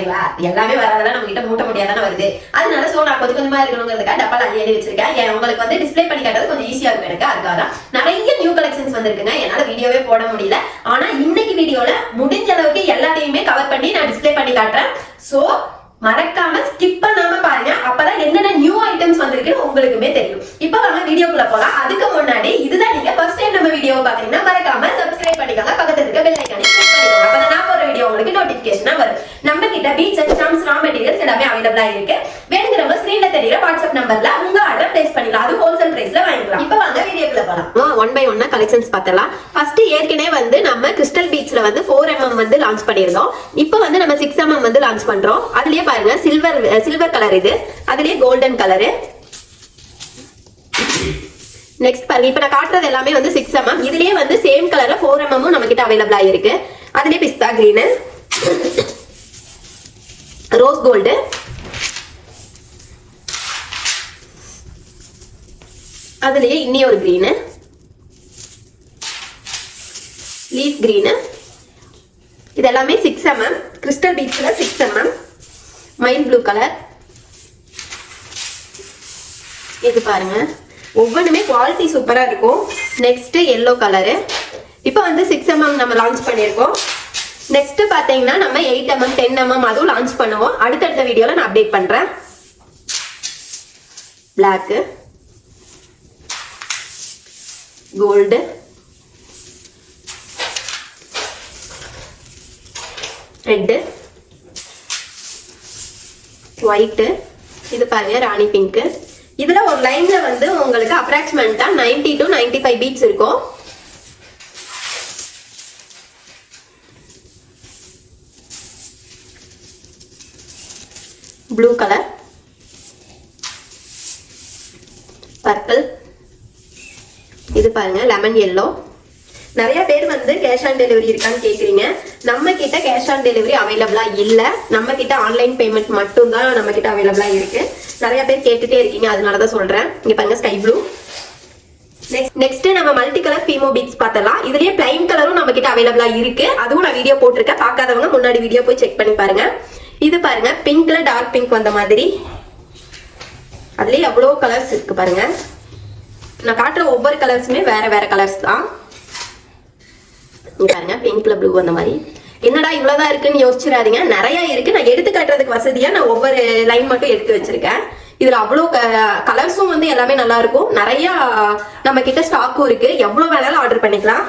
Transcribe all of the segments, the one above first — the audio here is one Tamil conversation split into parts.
ஒட்டி எல்லாமே வராதெல்லாம் நம்ம கிட்ட மூட்ட முடியாதானே வருது. அதனால சோ நான் கொஞ்சம் கொஞ்சமா இருக்கணுங்கிறதுக்காக டப்பால் அள்ளி அள்ளி வச்சிருக்கேன். ஏன் உங்களுக்கு வந்து டிஸ்ப்ளே பண்ணி காட்டுறது கொஞ்சம் ஈஸியா இருக்கும் எனக்கு. அதுக்காக தான் நிறைய நியூ கலெக்ஷன்ஸ் வந்திருக்குங்க. என்னால வீடியோவே போட முடியல. ஆனா இன்னைக்கு வீடியோல முடிஞ்ச அளவுக்கு எல்லாத்தையுமே கவர் பண்ணி நான் டிஸ்பிளே பண்ணி காட்டுறேன். சோ மறக்காம ஸ்கிப் பண்ணாம பாருங்க. அப்பதான் என்னென்ன நியூ ஐட்டம்ஸ் வந்திருக்குன்னு உங்களுக்குமே தெரியும். இப்ப வாங்க வீடியோக்குள்ள போலாம். அதுக்கு முன்னாடி இதுதான் நீங்க ஃபர்ஸ்ட் டைம் நம்ம வீடியோ பாத்தீங்கன்னா மறக்காம சப்ஸ்கிரைப் பண்ணிக்கோங்க. பக்கத்துல இருக்க பெல் ஐக்கானே கிளிக் பண்ணிக்கோங்க. அப்பதான் நான் போற வீடியோ உங்களுக்கு நோட்டிபிகேஷனா வரும். நம்ம கிட்ட beads and stones raw materials எல்லாமே அவைலபிளா இருக்கு. வேணுங்கிறவங்க ஸ்கிரீன்ல தெரியுற வாட்ஸ்அப் நம்பர்ல உங்க ஆர்டர் பிளேஸ் பண்ணிக்கலாம். அது ஹோல்சேல் பிரைஸ்ல வாங்கிக்கலாம். இப்போ வாங்க வீடியோக்குள்ள போலாம். ஒன் பை ஒன்னா கலெக்ஷன்ஸ் பார்த்தலாம் ஃபர்ஸ்ட் ஏற்கனவே வந்து நம்ம கிறிஸ்டல் பீச்ல வந்து ஃபோர் எம்எம் வந்து லான்ச் பண்ணியிருந்தோம். இப்போ வந்து நம்ம சிக்ஸ் எம்எம் வந்து லான்ச் பண்றோம். அதுலயே பாருங்க சில்வர் சில்வர் கலர் இது. அதுலயே கோல்டன் கலரு நெக்ஸ்ட் பாருங்க இப்ப நான் காட்டுறது எல்லாமே வந்து சிக்ஸ் எம்எம் இதுலயே வந்து சேம் கலர்ல ஃபோர் எம்எம் நம்ம கிட்ட அவைலபிளா இருக்கு. அதுலயே பிஸ்தா கிரீனு ரோஸ் கோல்டு அதுலயே இன்னி ஒரு கிரீனு லீஃப் கிரீனு இது எல்லாமே சிக்ஸ் எம்எம் கிறிஸ்டல் பீச்சில் six MM mint blue colour இது பாருங்க. ஒவ்வொன்றுமே குவாலிட்டி சூப்பராக இருக்கும். நெக்ஸ்ட்டு எல்லோ கலரு இப்போ வந்து சிக்ஸ் எம்எம் நம்ம லான்ச் பண்ணியிருக்கோம். நெக்ஸ்ட் பார்த்தீங்கன்னா நம்ம எயிட் எம்எம் டென் எம்எம் அதுவும் லான்ச் பண்ணுவோம். அடுத்தடுத்த வீடியோவில் நான் அப்டேட் பண்ணுறேன் பிளாக்கு கோல்டு ரெட்டு ஒயிட்டு இது பாருங்க ராணி பிங்க்கு இதுல ஒரு லைன்ல வந்து உங்களுக்கு அப்ராக்சிமேட்டா நைன்டி டு 95 ஃபைவ் பீட்ஸ் இருக்கும். ப்ளூ கலர் பர்பிள் இது பாருங்க லெமன் எல்லோ நிறைய பேர் வந்து கேஷ் ஆன் டெலிவரி இருக்கான்னு கேக்குறீங்க. நம்ம கிட்ட கேஷ் ஆன் டெலிவரி அவைலபிளா இல்ல. நம்ம கிட்ட ஆன்லைன் பேமெண்ட் மட்டும் தான் நம்ம கிட்ட அவைலபிளா இருக்கு. நிறைய பேர் கேட்டுட்டே இருக்கீங்க அதனால தான் சொல்றேன். இங்க பாருங்க ஸ்கை ப்ளூ நெக்ஸ்ட் நம்ம மல்டி கலர் ஃபீமோ பீட்ஸ் பார்த்தலாம் இதுலயே பிளைன் கலரும் நம்ம கிட்ட அவைலபிளா இருக்கு. அதுவும் நான் வீடியோ போட்டிருக்கேன். பார்க்காதவங்க முன்னாடி வீடியோ போய் செக் பண்ணி பாருங்க. இது பாருங்க பிங்க்ல டார்க் பிங்க் வந்த மாதிரி. அதுலயே எவ்வளோ கலர்ஸ் இருக்கு பாருங்க. நான் காட்டுற ஒவ்வொரு கலர்ஸுமே வேற வேற கலர்ஸ் தான். பாருங்க பாருங்க பிங்க்ல ப்ளூ அந்த மாதிரி. என்னடா இவ்வளவுதான் இருக்குன்னு யோசிச்சிடாதீங்க. நிறைய இருக்கு. நான் எடுத்து காட்டுறதுக்கு வசதியா நான் ஒவ்வொரு லைன் மட்டும் எடுத்து வச்சிருக்கேன். இதுல அவ்வளோ கலர்ஸும் வந்து எல்லாமே நல்லா இருக்கும். நிறைய நம்ம கிட்ட ஸ்டாக்கும் இருக்கு. எவ்வளவு வேணாலும் ஆர்டர் பண்ணிக்கலாம்.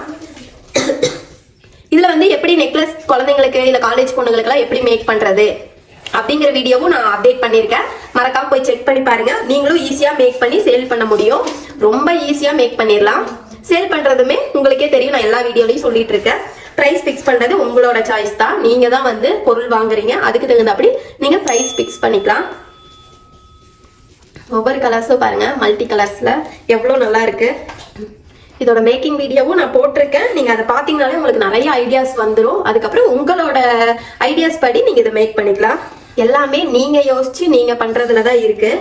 இதுல வந்து எப்படி நெக்லஸ் குழந்தைங்களுக்கு இல்ல காலேஜ் பொண்ணுங்களுக்குலாம் எப்படி மேக் பண்றது அப்படிங்கிற வீடியோவும் நான் அப்டேட் பண்ணியிருக்கேன். மறக்காம போய் செக் பண்ணி பாருங்க. நீங்களும் ஈஸியா மேக் பண்ணி சேல் பண்ண முடியும். ரொம்ப ஈஸியா மேக் பண்ணிடலாம் சேல் பண்றதுமே உங்களுக்கே தெரியும். நான் எல்லா வீடியோலையும் சொல்லிட்டு இருக்கேன் ப்ரைஸ் ஃபிக்ஸ் பண்றது உங்களோட சாய்ஸ் தான். நீங்க தான் வந்து பொருள் வாங்குறீங்க. அதுக்கு தகுந்தபடி நீங்க ப்ரைஸ் ஃபிக்ஸ் பண்ணிக்கலாம். ஒவ்வொரு கலர்ஸும் பாருங்க. மல்டி கலர்ஸ்ல எவ்வளோ நல்லா இருக்கு. இதோட மேக்கிங் வீடியோவும் நான் போட்டிருக்கேன். நீங்க அதை பாத்தீங்கனாலே உங்களுக்கு நிறைய ஐடியாஸ் வந்துடும் அதுக்கப்புறம் உங்களோட ஐடியாஸ் படி நீங்க இதை மேக் பண்ணிக்கலாம். எல்லாமே நீங்க யோசிச்சு நீங்க பண்றதுல தான் இருக்கு.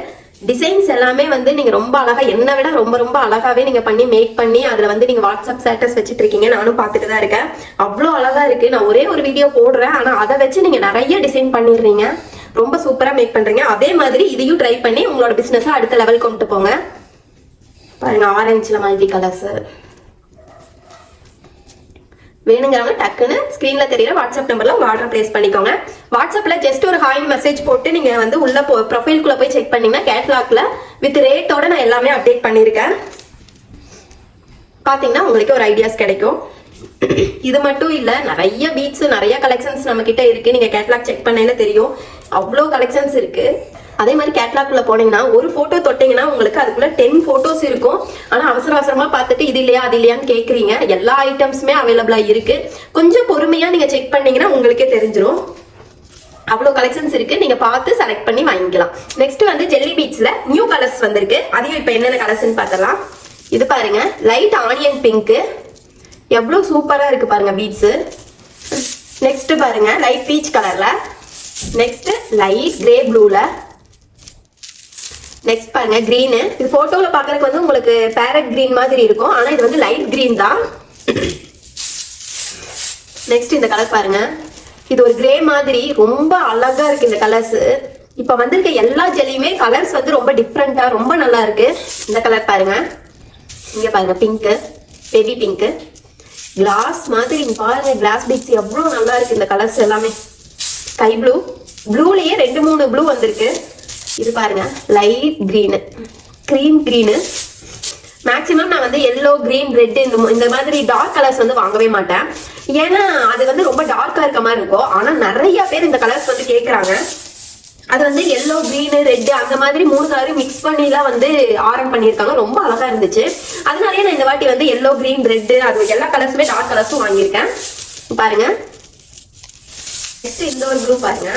டிசைன்ஸ் எல்லாமே வந்து நீங்க ரொம்ப அழகா என்னை விட ரொம்ப ரொம்ப அழகாவே நீங்க பண்ணி மேக் பண்ணி அதுல வந்து நீங்க வாட்ஸ்அப் ஸ்டேட்டஸ் வச்சுட்டு இருக்கீங்க நானும் பார்த்துட்டு தான் இருக்கேன். அவ்வளோ அழகா இருக்கு. நான் ஒரே ஒரு வீடியோ போடுறேன். ஆனா அதை வச்சு நீங்க நிறைய டிசைன் பண்ணிடுறீங்க. ரொம்ப சூப்பரா மேக் பண்றீங்க. அதே மாதிரி இதையும் ட்ரை பண்ணி உங்களோட பிசினஸ் அடுத்த லெவல் கொண்டு போங்க. பாருங்க ஆரஞ்சுல மல்டி கலர்ஸ் வேணுங்கிறவங்க டக்குன்னு ஸ்க்ரீன்ல தெரியற வாட்ஸ்அப் நம்பர்ல உங்க ஆர்டர் பிளேஸ் பண்ணிக்கோங்க. வாட்ஸ்அப்ல ஜஸ்ட் ஒரு ஹாய் மெசேஜ் போட்டு நீங்க வந்து உள்ள போ ப்ரொஃபைல்குள்ள போய் செக் பண்ணீங்கன்னா கேட்லாக்ல வித் ரேட்டோட நான் எல்லாமே அப்டேட் பண்ணியிருக்கேன் பாத்தீங்கன்னா உங்களுக்கு ஒரு ஐடியாஸ் கிடைக்கும். இது மட்டும் இல்ல நிறைய பீட்ஸ் நிறைய கலெக்ஷன்ஸ் நம்ம கிட்ட இருக்கு. நீங்க கேட்லாக் செக் பண்ணையில தெரியும். அவ்வளோ கலெக்ஷன்ஸ் இருக்கு. அதே மாதிரி கேட்லாக்ல போனீங்கன்னா ஒரு போட்டோ தொட்டீங்கன்னா உங்களுக்கு அதுக்குள்ள டென் போட்டோஸ் இருக்கும். ஆனா அவசர அவசரமா பார்த்துட்டு இது இல்லையா அது இல்லையான்னு கேக்குறீங்க. எல்லா ஐட்டம்ஸுமே அவைலபிளா இருக்கு. கொஞ்சம் பொறுமையா நீங்க செக் பண்ணீங்கன்னா உங்களுக்கே தெரிஞ்சிடும் அவ்வளோ கலெக்ஷன்ஸ் இருக்கு. நீங்க பார்த்து செலக்ட் பண்ணி வாங்கிக்கலாம். நெக்ஸ்ட் வந்து ஜெல்லி பீச்ல நியூ கலர்ஸ் வந்திருக்கு. அதையும் இப்போ என்னென்ன கலர்ஸ்னு பார்த்தலாம் இது பாருங்க லைட் ஆனியன் பிங்க்கு எவ்வளோ சூப்பரா இருக்கு பாருங்க பீட்ஸ் நெக்ஸ்ட் பாருங்க லைட் பீச் கலர்ல நெக்ஸ்ட் லைட் கிரே ப்ளூல நெக்ஸ்ட் பாருங்க க்ரீனு இது போட்டோல பாக்குறதுக்கு வந்து உங்களுக்கு பேரட் க்ரீன் மாதிரி இருக்கும். ஆனா இது வந்து லைட் க்ரீன் தான். நெக்ஸ்ட் இந்த கலர் பாருங்க. இது ஒரு கிரே மாதிரி ரொம்ப அழகா இருக்கு இந்த கலர்ஸ் இப்ப வந்திருக்க எல்லா ஜெல்லியுமே கலர்ஸ் வந்து ரொம்ப டிஃப்ரெண்டா ரொம்ப நல்லா இருக்கு. இந்த கலர் பாருங்க. இங்க பாருங்க பிங்க் பேபி பிங்க் கிளாஸ் மாதிரி பாருங்க கிளாஸ் பீட்ஸ் எவ்வளவு நல்லா இருக்கு இந்த கலர்ஸ் எல்லாமே. ஸ்கை ப்ளூ ப்ளூலயே ரெண்டு மூணு ப்ளூ வந்திருக்கு. இது பாருங்க light green cream green maximum நான் வந்து எல்லோ கிரீன் ரெட் இந்த இந்த மாதிரி டார்க் கலர்ஸ் வந்து வாங்கவே மாட்டேன். ஏன்னா அது வந்து ரொம்ப டார்க்கா இருக்க மாதிரி இருக்கும். ஆனா நிறைய பேர் இந்த கலர்ஸ் வந்து கேக்குறாங்க. அது வந்து எல்லோ கிரீனு ரெட்டு அந்த மாதிரி மூணு கலரும் மிக்ஸ் பண்ணிலாம் வந்து ஆரம் பண்ணியிருக்காங்க. ரொம்ப அழகா இருந்துச்சு. அதனாலயே நான் இந்த வாட்டி வந்து எல்லோ கிரீன் ரெட்டு அது எல்லா கலர்ஸுமே டார்க் கலர்ஸும் வாங்கியிருக்கேன். பாருங்க. நெக்ஸ்ட் இந்த ஒரு குரூப் பாருங்க.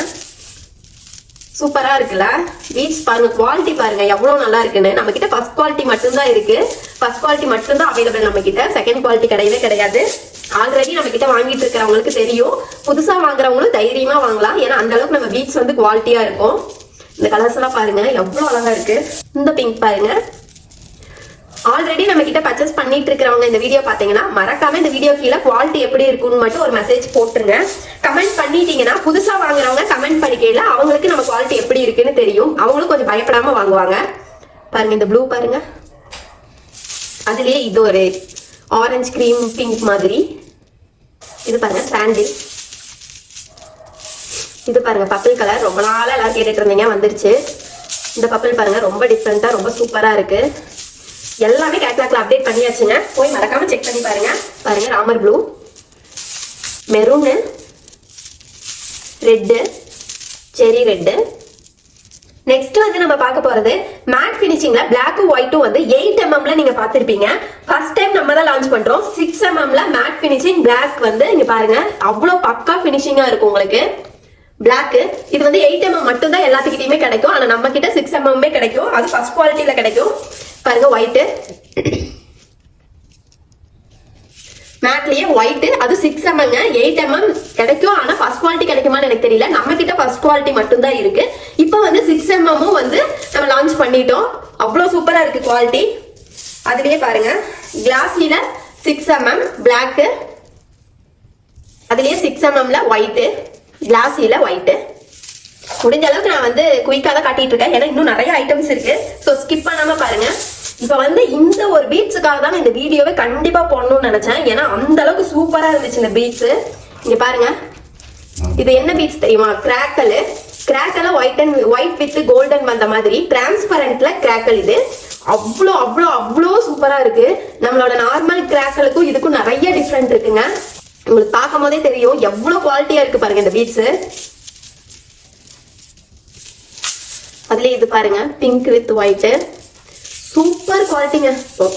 சூப்பரா இருக்குல்ல? பீச் பாருங்க குவாலிட்டி பாருங்க எவ்வளவு நல்லா இருக்குன்னு. நம்ம கிட்ட ஃபர்ஸ்ட் குவாலிட்டி மட்டும்தான் இருக்கு. ஃபர்ஸ்ட் குவாலிட்டி மட்டும்தான் அவைலபிள் நம்ம கிட்ட செகண்ட் குவாலிட்டி கிடையவே கிடையாது. ஆல்ரெடி நம்ம கிட்ட வாங்கிட்டு இருக்கிறவங்களுக்கு தெரியும். புதுசா வாங்குறவங்களும் தைரியமா வாங்கலாம். ஏன்னா அந்த அளவுக்கு நம்ம பீச் வந்து குவாலிட்டியா இருக்கும். இந்த கலர்ஸ் எல்லாம் பாருங்க எவ்வளவு அழகா இருக்கு. இந்த பிங்க் பாருங்க. ஆல்ரெடி நம்ம கிட்ட பர்ச்சேஸ் பண்ணிட்டு இருக்கிறவங்க இந்த வீடியோ பாத்தீங்கன்னா மறக்காம இந்த வீடியோ கீழே குவாலிட்டி எப்படி இருக்குன்னு மட்டும் ஒரு மெசேஜ் போட்டுருங்க. கமெண்ட் பண்ணிட்டீங்கன்னா புதுசா வாங்குறவங்க கமெண்ட் பண்ணிக்கையில அவங்களுக்கு நம்ம குவாலிட்டி எப்படி இருக்குன்னு தெரியும். அவங்களும் கொஞ்சம் பயப்படாம வாங்குவாங்க. பாருங்க இந்த ப்ளூ பாருங்க. அதுலயே இது ஒரு ஆரஞ்சு கிரீம் பிங்க் மாதிரி. இது பாருங்க சாண்டில் இது பாருங்க பப்பிள் கலர் ரொம்ப நாளா எல்லாரும் கேட்டுட்டு இருந்தீங்க வந்துருச்சு. இந்த பப்பிள் பாருங்க ரொம்ப டிஃப்ரெண்டா ரொம்ப சூப்பரா இருக்கு. எல்லாமே கேட்லாக்ல அப்டேட் பண்ணியாச்சுங்க. போய் மறக்காம செக் பண்ணி பாருங்க. பாருங்க Ramar blue maroon red cherry red next வந்து நம்ம பார்க்க போறது மேட் பினிஷிங்ல பிளாக் ஒயிட்டும் வந்து எயிட் எம்எம்ல நீங்க பாத்திருப்பீங்க ஃபர்ஸ்ட் டைம் நம்ம தான் லான்ச் பண்றோம். சிக்ஸ் எம்எம்ல மேட் ஃபினிஷிங் பிளாக் வந்து இங்க பாருங்க அவ்வளவு பக்கா பினிஷிங்கா இருக்கும் உங்களுக்கு. பிளாக் இது வந்து எயிட் எம்எம் மட்டும் தான் எல்லாத்துக்கிட்டையுமே கிடைக்கும். ஆனா நம்ம கிட்ட சிக்ஸ் எம்எம்மே கிடைக்கும். அது ஃபர்ஸ்ட் குவாலிட்டியில கிடைக்கும். பாருங்க ஒயிட் மேட்லயே ஒயிட் அது சிக்ஸ் எம்எம்ங்க எயிட் எம்எம் கிடைக்கும். ஆனா ஃபர்ஸ்ட் குவாலிட்டி கிடைக்குமான்னு எனக்கு தெரியல. நம்ம கிட்ட ஃபர்ஸ்ட் குவாலிட்டி மட்டும் தான் இருக்கு. இப்போ வந்து சிக்ஸ் எம்எம்மும் வந்து நம்ம லான்ச் பண்ணிட்டோம். அவ்வளோ சூப்பரா இருக்கு குவாலிட்டி அதுலயே பாருங்க கிளாஸ்ல சிக்ஸ் எம்எம் பிளாக் அதுலயே சிக்ஸ் எம்எம்ல ஒயிட்டு கிளாஸியில் ஒயிட்டு முடிஞ்ச அளவுக்கு நான் வந்து குயிக்காக தான் காட்டிட்டு இருக்கேன் ஏன்னா இன்னும் நிறைய ஐட்டம்ஸ் இருக்கு. ஸோ ஸ்கிப் பண்ணாம பாருங்க. இப்போ வந்து இந்த ஒரு பீட்ஸுக்காக தான் நான் இந்த வீடியோவை கண்டிப்பாக போடணும்னு நினைச்சேன். ஏன்னா அந்த அளவுக்கு சூப்பராக இருந்துச்சு இந்த பீட்ஸ் இங்கே பாருங்க. இது என்ன பீட்ஸ் தெரியுமா? Crackle கிராக்கல white and white with golden வந்த மாதிரி டிரான்ஸ்பரண்ட்ல கிராக்கல் இது. அவ்வளோ அவ்வளோ அவ்வளோ சூப்பராக இருக்கு. நம்மளோட நார்மல் கிராக்கலுக்கும் இதுக்கும் நிறைய டிஃப்ரெண்ட் இருக்குங்க. உங்களுக்கு பார்க்கும் போதே தெரியும். எவ்வளவு குவாலிட்டியா இருக்கு பாருங்க இந்த பீட்ஸ் அதுல இது பாருங்க. பிங்க் வித் ஒயிட் சூப்பர் குவாலிட்டிங்க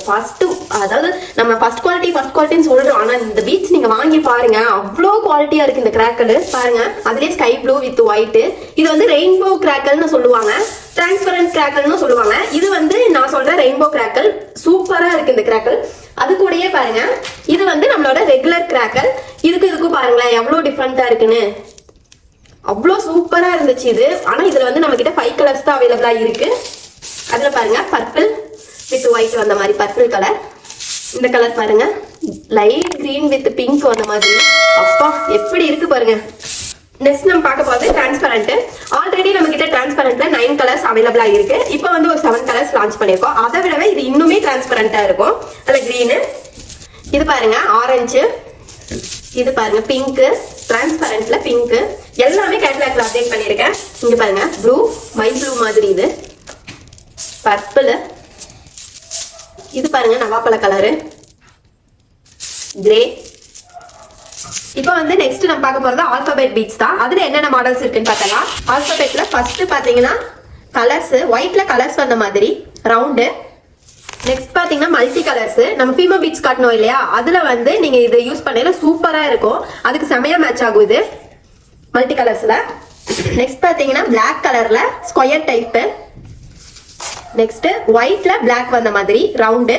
ஃபர்ஸ்ட் அதாவது நம்ம ஃபர்ஸ்ட் குவாலிட்டி ஃபர்ஸ்ட் குவாலிட்டின்னு சொல்றோம். ஆனா இந்த பீட்ஸ் நீங்க வாங்கி பாருங்க. அவ்வளோ குவாலிட்டியா இருக்கு இந்த கிராக்கல் பாருங்க. அதுலயே ஸ்கை ப்ளூ வித் ஒயிட் இது வந்து ரெயின்போ கிராக்கல்னு சொல்லுவாங்க. டிரான்ஸ்பரண்ட் கிராக்கல்னு சொல்லுவாங்க. இது வந்து நான் சொல்றேன் ரெயின்போ கிராக்கல் சூப்பரா இருக்கு இந்த கிராக்கல் அது கூடயே பாருங்க. இது வந்து நம்மளோட ரெகுலர் கிராக்கர் இதுக்கு இதுக்கும் பாருங்களேன் எவ்வளோ டிஃப்ரெண்ட்டாக இருக்குன்னு. அவ்வளோ சூப்பராக இருந்துச்சு இது. ஆனால் இதில் வந்து நம்மக்கிட்ட ஃபைவ் கலர்ஸ் தான் அவைலபிளாக இருக்கு. அதில் பாருங்க பர்பிள் வித் ஒயிட் வந்த மாதிரி பர்பிள் கலர் இந்த கலர் பாருங்க. லைட் க்ரீன் வித் பிங்க் வந்த மாதிரி. அப்பா எப்படி இருக்கு பாருங்க. நெக்ஸ்ட் நம்ம பார்க்க போகிறது டிரான்ஸ்பரண்ட் ஆல்ரெடி நம்ம கிட்ட டிரான்ஸ்பரண்ட்ல நைன் கலர்ஸ் அவைலபிளா இருக்கு. இப்போ வந்து ஒரு செவன் கலர்ஸ் லான்ச் பண்ணியிருக்கோம் அதை விடவே இது இன்னுமே டிரான்ஸ்பரண்டா இருக்கும். அதுல கிரீனு இது பாருங்க ஆரஞ்சு இது பாருங்க பிங்க் டிரான்ஸ்பரண்ட்ல பிங்க் எல்லாமே கேட்லாக்ல அப்டேட் பண்ணியிருக்கேன் இங்க பாருங்க ப்ளூ மை ப்ளூ மாதிரி இது. பர்பிள் இது பாருங்க நவாப்பழ கலரு கிரே இப்போ வந்து நெக்ஸ்ட் நம்ம பார்க்க போறது ஆல்பபெட் பீட்ஸ் தான். அதுல என்னென்ன மாடல்ஸ் இருக்குன்னு பார்த்தலாம் ஆல்பபெட்ல ஃபர்ஸ்ட் பாத்தீங்கன்னா கலர்ஸ் ஒயிட்ல கலர்ஸ் வந்த மாதிரி ரவுண்டு நெக்ஸ்ட் பாத்தீங்கன்னா மல்டி கலர்ஸ் நம்ம ஃபீமோ பீட்ஸ் காட்டணும் இல்லையா? அதுல வந்து நீங்க இதை யூஸ் பண்ணல சூப்பரா இருக்கும். அதுக்கு செமையா மேட்ச் ஆகும் இது. மல்டி கலர்ஸ்ல நெக்ஸ்ட் பாத்தீங்கன்னா பிளாக் கலர்ல ஸ்கொயர் டைப் நெக்ஸ்ட் ஒயிட்ல பிளாக் வந்த மாதிரி ரவுண்டு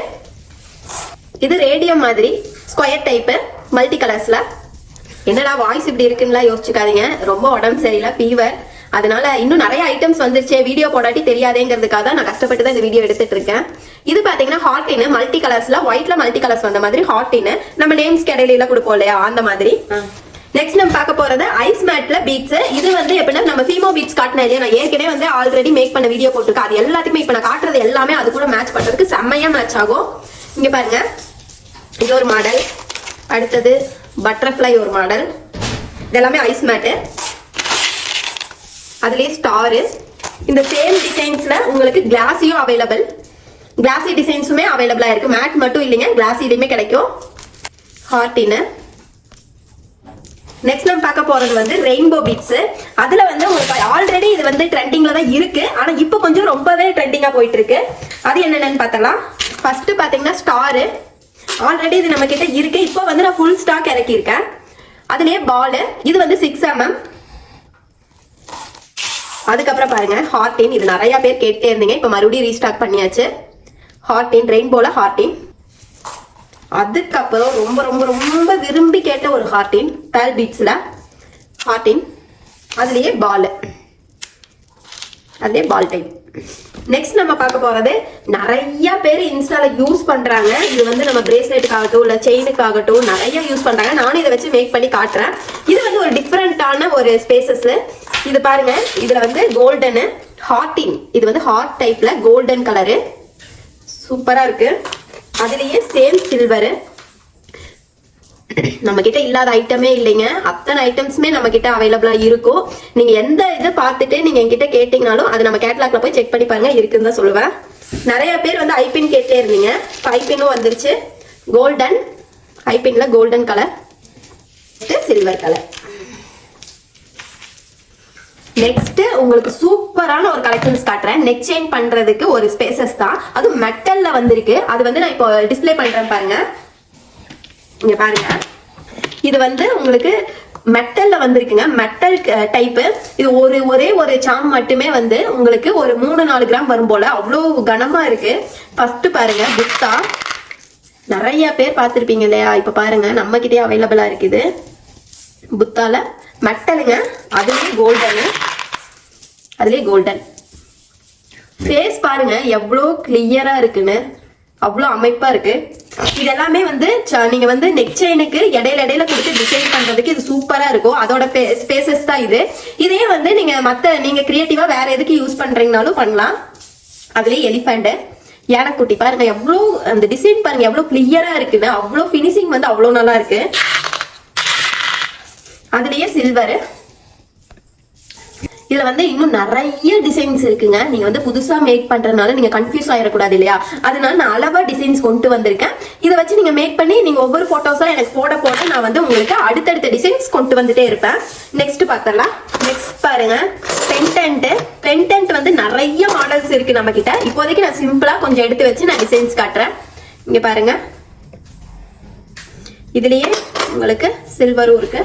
இது ரேடியம் மாதிரி ஸ்கொயர் டைப் மல்டி கலர்ஸ்ல என்னடா வாய்ஸ் இப்படி இருக்குன்னா யோசிச்சுக்காதீங்க. ரொம்ப உடம்பு சரியில்லை ஃபீவர் அதனால இன்னும் நிறைய ஐட்டம்ஸ் வந்துருச்சு வீடியோ போடாட்டி தெரியாதேங்கிறதுக்காக தான் நான் கஷ்டப்பட்டு தான் இந்த வீடியோ எடுத்துட்டு இருக்கேன். இது பாத்தீங்கன்னா ஹாட் மல்டி கலர்ஸ்ல ஒயிட்ல மல்டி கலர்ஸ் வந்த மாதிரி ஹாட் நம்ம நேம்ஸ் இடையில கொடுப்போம் இல்லையா? அந்த மாதிரி. நெக்ஸ்ட் நம்ம பார்க்க போறது ஐஸ் மேட்ல பீட்ஸ் இது வந்து எப்படின்னா நம்ம ஃபீமோ பீட்ஸ் காட்டினேன் இல்லையா? நான் ஏற்கனவே வந்து ஆல்ரெடி மேக் பண்ண வீடியோ போட்டிருக்கேன். அது எல்லாத்துக்குமே இப்போ நான் காட்டுறது எல்லாமே அது கூட மேட்ச் பண்றதுக்கு செம்மையா மேட்ச் ஆகும். இங்க பாருங்க. இது ஒரு மாடல் அடுத்தது பட்டர்ஃப்ளை ஒரு மாடல். இதெல்லாமே ஐஸ் மேட்டு அதுலேயே ஸ்டாரு இந்த சேம் டிசைன்ஸில் உங்களுக்கு கிளாஸியும் அவைலபிள் கிளாஸி டிசைன்ஸுமே அவைலபிளாக இருக்குது மேட் மட்டும் இல்லைங்க. கிளாஸிலையுமே கிடைக்கும். ஹார்டின்னு நெக்ஸ்ட் நம்ம பார்க்க போறது வந்து ரெயின்போ பீட்ஸ் அதுல வந்து உங்களுக்கு ஆல்ரெடி இது வந்து ட்ரெண்டிங்ல தான் இருக்கு. ஆனா இப்போ கொஞ்சம் ரொம்பவே ட்ரெண்டிங்கா போயிட்டு இருக்கு. அது என்னென்னு பார்த்தலாம் ஃபர்ஸ்ட் பாத்தீங்கன்னா ஸ்டாரு ஆல்ரெடி இது நம்ம கிட்ட இருக்கு. இப்போ வந்து நான் ஃபுல் ஸ்டாக் இறக்கியிருக்கேன். அதுலயே பால் இது வந்து சிக்ஸ் எம்எம் அதுக்கப்புறம் பாருங்க ஹார்டின் இது நிறைய பேர் கேட்டே இருந்தீங்க. இப்போ மறுபடியும் ரீஸ்டாக் பண்ணியாச்சு. ஹார்டின் ரெயின்போல ஹார்டின் அதுக்கப்புறம் ரொம்ப ரொம்ப ரொம்ப விரும்பி கேட்ட ஒரு ஹார்டின் பேல் பீட்ஸ்ல ஹார்டின் அதுலயே பால் அதுலயே பால் டைப் நெக்ஸ்ட் நம்ம பார்க்க போறது நிறைய பேர் இன்ஸ்டால யூஸ் பண்றாங்க. இது வந்து நம்ம பிரேஸ்லெட்டுக்காகட்டும் இல்ல செயினுக்காகட்டும் நிறைய யூஸ் பண்றாங்க. நானும் இதை வச்சு மேக் பண்ணி காட்டுறேன். இது வந்து ஒரு டிஃப்ரெண்டான ஒரு ஸ்பேசஸ் இது பாருங்க இதுல வந்து கோல்டனு ஹார்டிங் இது வந்து ஹார்ட் டைப்ல கோல்டன் கலரு சூப்பரா இருக்கு. அதுலயே சேம் சில்வரு நம்ம கிட்ட இல்லாத ஐட்டமே இல்லைங்க. அத்தனை ஐட்டம்ஸுமே நம்ம கிட்ட அவைலபிளா இருக்கும் நீங்க எந்த இது பார்த்துட்டு நீங்க என்கிட்ட கேட்டீங்கனாலும் அது நம்ம கேட்லாக்ல போய் செக் பண்ணி பாருங்க இருக்குன்னு தான் சொல்லுவேன். நிறைய பேர் வந்து ஐபின் கேட்டே இருந்தீங்க. ஐபின்னும் வந்துருச்சு. Golden ஐபின்ல golden colour silver colour next உங்களுக்கு சூப்பரான ஒரு கலெக்ஷன்ஸ் காட்டுறேன். நெக் செயின் பண்றதுக்கு ஒரு ஸ்பேசஸ் தான். அது மெட்டல்ல வந்திருக்கு. அது வந்து நான் இப்போ டிஸ்ப்ளே பண்றேன் பாருங்க. இங்க பாருங்க. இது வந்து உங்களுக்கு மெட்டல்ல வந்திருக்குங்க. மெட்டல் டைப்பு இது ஒரு ஒரே ஒரு சாம் மட்டுமே வந்து உங்களுக்கு ஒரு மூணு நாலு கிராம் வரும் போல. அவ்வளோ கனமா இருக்கு. ஃபர்ஸ்ட் பாருங்க புத்தா. நிறைய பேர் பார்த்துருப்பீங்க இல்லையா? இப்ப பாருங்க நம்ம கிட்டே அவைலபிளா இருக்குது. புத்தால மெட்டலுங்க அதுலயே கோல்டனு அதுலயே கோல்டன் ஃபேஸ் பாருங்க எவ்வளோ கிளியரா இருக்குன்னு. அவ்வளோ அமைப்பா இருக்கு. இது எல்லாமே வந்து ச- நீங்க வந்து நெக் செயினுக்கு இடையில இடையில கொடுத்து டிசைன் பண்றதுக்கு இது சூப்பரா இருக்கும். அதோட ஸ்பேசஸ் தான் இது. இதே வந்து நீங்க மத்த நீங்க கிரியேட்டிவா வேற எதுக்கு யூஸ் பண்றீங்கனாலும் பண்ணலாம். அதுலயே எலிஃபண்ட் யானைக்குட்டி பாருங்க எவ்வளோ அந்த டிசைன் பாருங்க எவ்வளோ கிளியரா இருக்குன்னு. அவ்வளோ ஃபினிஷிங் வந்து அவ்வளோ நல்லா இருக்கு. அதுலயே சில்வர் இதுல வந்து இன்னும் நிறைய டிசைன்ஸ் இருக்குங்க. நீங்க வந்து புதுசா மேக் பண்றதுனால நீங்க கன்ஃபியூஸ் ஆயிடக்கூடாது இல்லையா? அதனால நான் அளவா டிசைன்ஸ் கொண்டு வந்திருக்கேன். இதை வச்சு நீங்க மேக் பண்ணி நீங்க ஒவ்வொரு போட்டோஸா எனக்கு போட போட நான் வந்து உங்களுக்கு அடுத்தடுத்த டிசைன்ஸ் கொண்டு வந்துட்டே இருப்பேன். நெக்ஸ்ட் பார்த்தலாம் நெக்ஸ்ட் பாருங்க. பென்டென்ட் பென்டென்ட் வந்து நிறைய மாடல்ஸ் இருக்கு நம்ம கிட்ட இப்போதைக்கு நான் சிம்பிளா கொஞ்சம் எடுத்து வச்சு நான் டிசைன்ஸ் காட்டுறேன். இங்க பாருங்க. இதுலயே உங்களுக்கு சில்வரும் இருக்கு.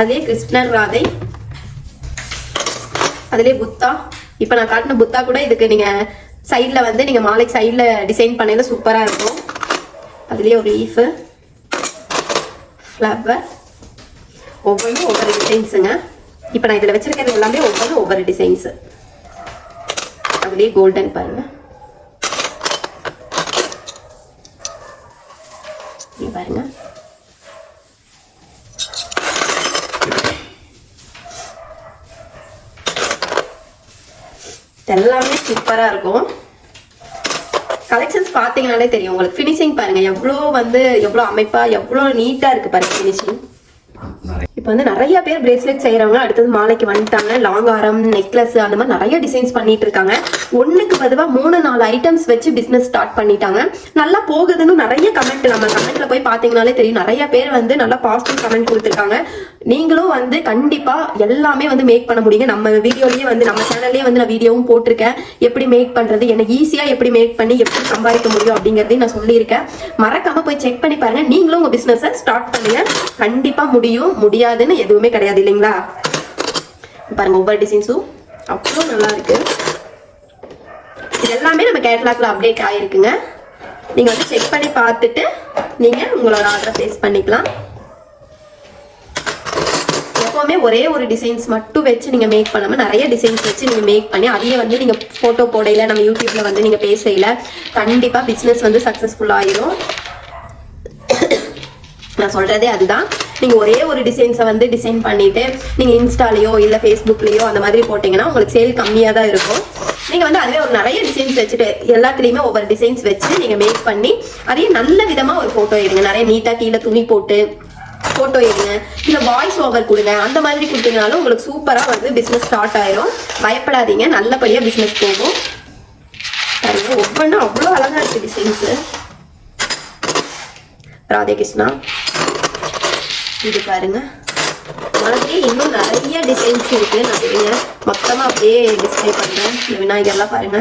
அதே கிருஷ்ணர் ராதை. அதுலேயே புத்தா. இப்போ நான் காட்டின புத்தா கூட இதுக்கு நீங்கள் சைடில் வந்து நீங்கள் மாலைக்கு சைடில் டிசைன் பண்ணையில் சூப்பராக இருக்கும். அதுலேயே ஒரு லீஃபு ஃப்ளவர் ஒவ்வொன்றும் ஒவ்வொரு டிசைன்ஸுங்க இப்போ நான் இதில் வச்சிருக்கிறது எல்லாமே ஒவ்வொரு ஒவ்வொரு டிசைன்ஸு அதுலேயே கோல்டன் பாருங்க. பாருங்க. எல்லாமே சூப்பராக இருக்கும். கலெக்ஷன்ஸ் பார்த்தீங்கனாலே தெரியும். உங்களுக்கு ஃபினிஷிங் பாருங்க. எவ்வளோ வந்து எவ்வளோ அமைப்பாக எவ்வளோ நீட்டாக இருக்கு பாருங்க ஃபினிஷிங் இப்போ வந்து நிறைய பேர் பிரேஸ்லெட் செய்கிறவங்க அடுத்தது மாலைக்கு வந்துட்டாங்க. லாங் ஆரம் நெக்லஸ் அந்த மாதிரி நிறைய டிசைன்ஸ் பண்ணிட்டு இருக்காங்க. ஒன்றுக்கு பதிவாக மூணு நாலு ஐட்டம்ஸ் வச்சு பிஸ்னஸ் ஸ்டார்ட் பண்ணிட்டாங்க. நல்லா போகுதுன்னு நிறைய கமெண்ட் நம்ம கமெண்ட்ல போய் பார்த்தீங்கனாலே தெரியும். நிறைய பேர் வந்து நல்லா பாசிட்டிவ் கமெண்ட் கொடுத்துருக்காங்க. நீங்களும் வந்து கண்டிப்பாக எல்லாமே வந்து மேக் பண்ண முடியுங்க. நம்ம வீடியோலேயே வந்து நம்ம சேனல்லேயே வந்து நான் வீடியோவும் போட்டிருக்கேன். எப்படி மேக் பண்ணுறது எனக்கு ஈஸியாக எப்படி மேக் பண்ணி எப்படி சம்பாதிக்க முடியும் அப்படிங்கிறதையும் நான் சொல்லியிருக்கேன். மறக்காமல் போய் செக் பண்ணி பாருங்க. நீங்களும் உங்கள் பிஸ்னஸை ஸ்டார்ட் பண்ணுங்க. கண்டிப்பாக முடியும். முடியாதுன்னு எதுவுமே கிடையாது இல்லைங்களா? பாருங்க ஒவ்வொரு டிசைன்ஸும் அவ்வளோ நல்லா இருக்குது இது எல்லாமே நம்ம கேட்லாக்ல அப்டேட் ஆகிருக்குங்க நீங்கள் வந்து செக் பண்ணி பார்த்துட்டு நீங்கள் உங்களோட ஆர்டரை ப்ளேஸ் பண்ணிக்கலாம். எப்போவுமே ஒரே ஒரு டிசைன்ஸ் மட்டும் வச்சு நீங்கள் மேக் பண்ணாமல் நிறைய டிசைன்ஸ் வச்சு நீங்கள் மேக் பண்ணி அதையே வந்து நீங்கள் ஃபோட்டோ போடையில் நம்ம யூடியூப்பில் வந்து நீங்கள் பேசையில் கண்டிப்பாக பிஸ்னஸ் வந்து சக்சஸ்ஃபுல் ஆயிரும். நான் சொல்கிறதே அதுதான். நீங்கள் ஒரே ஒரு டிசைன்ஸை வந்து டிசைன் பண்ணிவிட்டு நீங்கள் இன்ஸ்டாலேயோ இல்லை ஃபேஸ்புக்லேயோ அந்த மாதிரி போட்டிங்கன்னா உங்களுக்கு சேல் கம்மியாக தான் இருக்கும். நீங்கள் வந்து அதுவே ஒரு நிறைய டிசைன்ஸ் வச்சுட்டு எல்லாத்துலேயுமே ஒவ்வொரு டிசைன்ஸ் வச்சு நீங்கள் மேக் பண்ணி அதையும் நல்ல விதமாக ஒரு ஃபோட்டோ எடுங்க. நிறைய நீட்டாக கீழே துணி போட்டு போட்டோ எடுங்க. இல்லை வாய்ஸ் ஓவர் கொடுங்க. அந்த மாதிரி கொடுத்தீங்கனாலும் உங்களுக்கு சூப்பராக வந்து பிஸ்னஸ் ஸ்டார்ட் ஆயிரும். பயப்படாதீங்க. நல்லபடியாக பிஸ்னஸ் போகும். பாருங்க ஒவ்வொன்றும் அவ்வளோ அழகாக இருக்குது டிசைன்ஸு ராதே ராதேகிருஷ்ணா. இது பாருங்க. மாதிரி இன்னும் நிறைய டிசைன்ஸ் இருக்கு. நான் இருங்க மொத்தமா அப்படியே டிஸ்பிளே பண்றேன். இந்த விநாயகர்லாம் பாருங்க.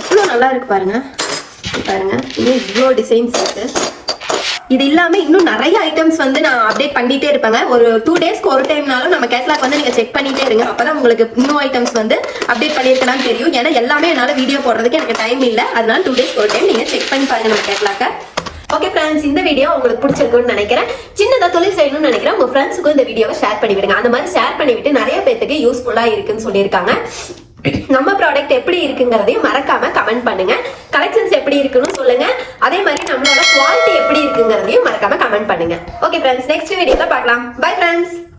இவ்வளோ நல்லா இருக்கு பாருங்க. பாருங்க. இன்னும் இவ்வளோ டிசைன்ஸ் இருக்கு. இது இல்லாம இன்னும் நிறைய ஐட்டம்ஸ் வந்து நான் அப்டேட் பண்ணிட்டே இருப்பேங்க. ஒரு டூ டேஸ்க்கு ஒரு டைம்னாலும் நம்ம கேட்லாக் வந்து நீங்க செக் பண்ணிட்டே இருங்க. அப்பதான் உங்களுக்கு இன்னும் ஐட்டம்ஸ் வந்து அப்டேட் பண்ணியிருக்கலாம் தெரியும். ஏன்னா எல்லாமே என்னால வீடியோ போடுறதுக்கு எனக்கு டைம் இல்லை. அதனால டூ டேஸ்க்கு ஒரு டைம் நீங்க செக் பண்ணி பாருங்க நம்ம கேட்லாக்கை ஓகே ஃப்ரெண்ட்ஸ் இந்த வீடியோ உங்களுக்கு பிடிச்சிருக்கும்னு நினைக்கிறேன். சின்னதா தொழில் செய்யணும்னு நினைக்கிறேன். உங்க ஃப்ரெண்ட்ஸுக்கும் இந்த வீடியோவை ஷேர் பண்ணி விடுங்க அந்த மாதிரி ஷேர் பண்ணிவிட்டு நிறைய பேத்துக்கு யூஸ்ஃபுல்லா இருக்குன்னு சொல்லியிருக்காங்க. நம்ம ப்ராடக்ட் எப்படி இருக்குங்கிறதையும் மறக்காம கமெண்ட் பண்ணுங்க. கலெக்ஷன்ஸ் எப்படி இருக்குன்னு சொல்லுங்க. அதே மாதிரி நம்மளோட குவாலிட்டி எப்படி இருக்குங்கிறதையும் மறக்காம கமெண்ட் பண்ணுங்க. ஓகே ஃப்ரெண்ட்ஸ் நெக்ஸ்ட் வீடியோல பார்க்கலாம். Bye friends